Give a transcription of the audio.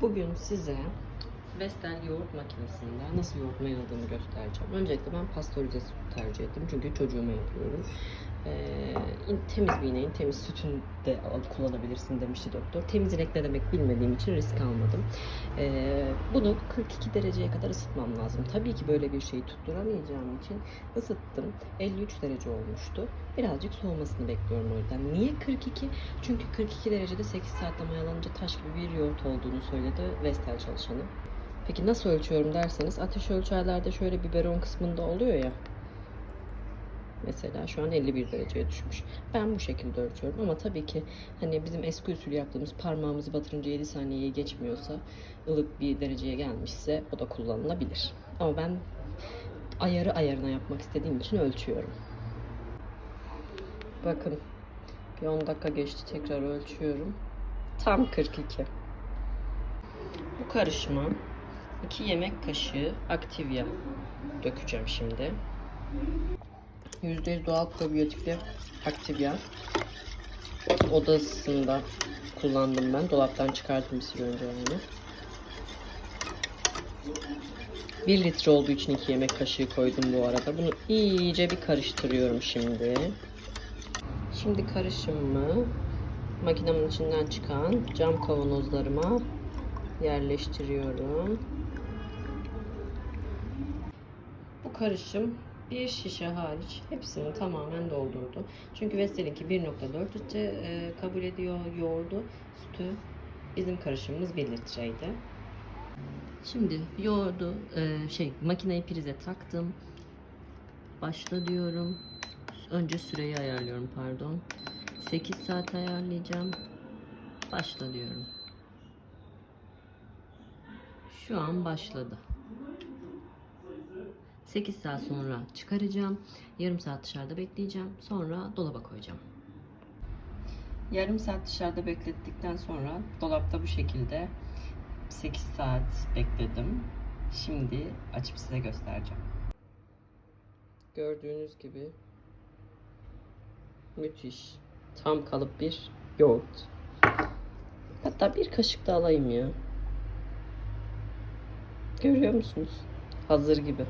Bugün size Vestel yoğurt makinesinden nasıl yoğurt mayaladığımı göstereceğim. Öncelikle ben pastörize süt tercih ettim çünkü çocuğuma yapıyorum. Ee, temiz bir ineğin temiz sütünü de kullanabilirsin demişti doktor. Temiz inek ne demek bilmediğim için risk almadım. Ee, bunu 42 dereceye kadar ısıtmam lazım. Tabii ki böyle bir şeyi tutturamayacağım için ısıttım. 53 derece olmuştu. Birazcık soğumasını bekliyorum o yüzden. Niye 42? Çünkü 42 derecede 8 saatte mayalanınca taş gibi bir yoğurt olduğunu söyledi Vestel çalışanı. Peki nasıl ölçüyorum derseniz ateş ölçerlerde şöyle biberon kısmında oluyor ya. Mesela şu an 51 dereceye düşmüş. Ben bu şekilde ölçüyorum ama tabii ki hani bizim eski usul yaptığımız parmağımızı batırınca 7 saniyeyi geçmiyorsa ılık bir dereceye gelmişse o da kullanılabilir. Ama ben ayarı ayarına yapmak istediğim için ölçüyorum. Bakın bir 10 dakika geçti tekrar ölçüyorum. Tam 42. Bu karışıma 2 yemek kaşığı Activia dökeceğim şimdi. %100 doğal probiyotikli Activia. Oda ısısında kullandım ben. Dolaptan çıkardım bir süre önce yani. 1 litre olduğu için 2 yemek kaşığı koydum bu arada. Bunu iyice bir karıştırıyorum şimdi. Şimdi karışımımı makinemin içinden çıkan cam kavanozlarıma yerleştiriyorum. Bu karışım bir şişe hariç hepsini tamamen doldurdu. Çünkü Vestel'inki 1.4 litre e, kabul ediyor yoğurdu, sütü. Bizim karışımımız 1 litreydi. Şimdi yoğurdu e, şey makineyi prize taktım. Başla diyorum. Önce süreyi ayarlıyorum pardon. 8 saat ayarlayacağım. Başla diyorum. Şu an başladı. 8 saat sonra çıkaracağım. Yarım saat dışarıda bekleyeceğim. Sonra dolaba koyacağım. Yarım saat dışarıda beklettikten sonra dolapta bu şekilde 8 saat bekledim. Şimdi açıp size göstereceğim. Gördüğünüz gibi müthiş. Tam kalıp bir yoğurt. Hatta bir kaşık da alayım ya. Görüyor musunuz? Hazır gibi.